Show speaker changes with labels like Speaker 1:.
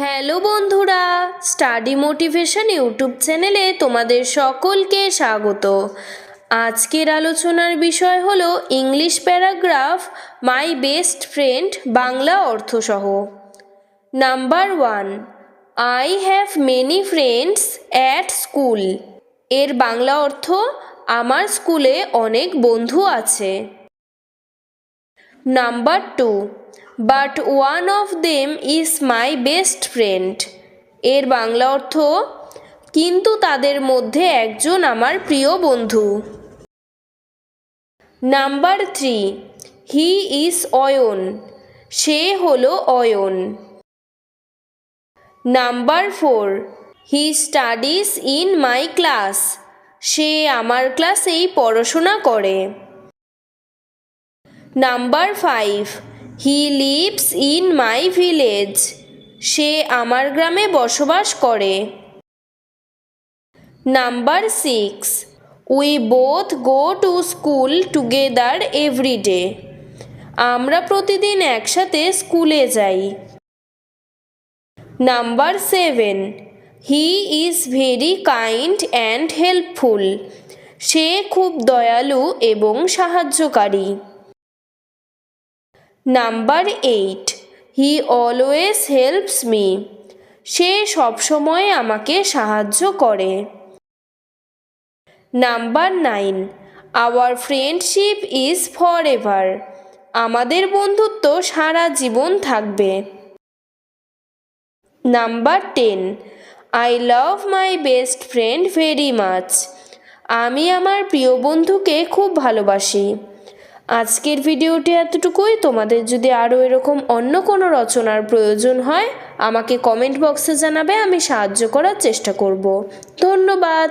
Speaker 1: Hello বন্ধুরা, study motivation YouTube চ্যানেলে তোমাদের সকলকে স্বাগত। আজকের আলোচনার বিষয় হলো English paragraph, my best friend, Bangla অর্থসহ। Number one, I have many friends at school. এর বাংলা অর্থ, আমার স্কুলে অনেক বন্ধু আছে। Number two but one of them is my best friend এর বাংলা অর্থ, কিন্তু তাদের মধ্যে একজন আমার প্রিয় বন্ধু। Number three he is Ayan সে হলো Ayan number four he studies in my class সে আমার ক্লাসেই পড়াশোনা করে। Number five he lives in my village সে আমার গ্রামে বসবাস করে। Number six we both go to school together every day আমরা প্রতিদিন একসাথে স্কুলে যাই। Number seven he is very kind and helpful সে খুব দয়ালু এবং সাহায্যকারী। Number eight. He always helps me সে সবসময় আমাকে সাহায্য করে। Number nine. Our friendship is for ever আমাদের বন্ধুত্ব সারা জীবন থাকবে। Number ten. I love my best friend very much আমি আমার প্রিয় বন্ধুকে খুব ভালোবাসি। আজকের ভিডিওটি এতটুকুই। তোমাদের যদি আরও এরকম অন্য কোনো রচনার প্রয়োজন হয়, আমাকে কমেন্ট বক্সে জানাবে, আমি সাহায্য করার চেষ্টা করব। ধন্যবাদ।